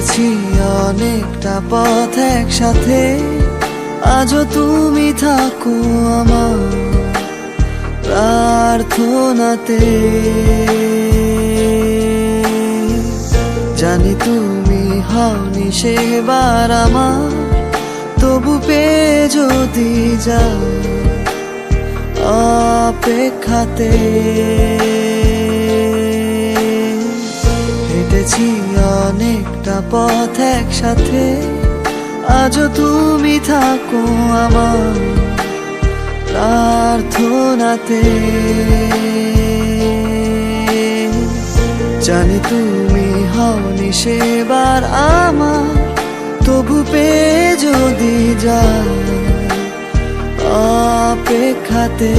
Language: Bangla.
হেঁটেছি অনেকটা পথ একসাথে। আজও তুমি থাকো আমার প্রার্থনাতে। জানি তুমি হওনি সেবার আমার, তবু পেয়ে যদি যা অপেক্ষাতে। হেঁটেছি অনেকটা পথ একসাথে, আজও তুমি থাকো আমার প্রার্থনাতে। জানি তুমি হওনি সেবার আমার, তবু পেয়ে যদি যা অপেক্ষাতে।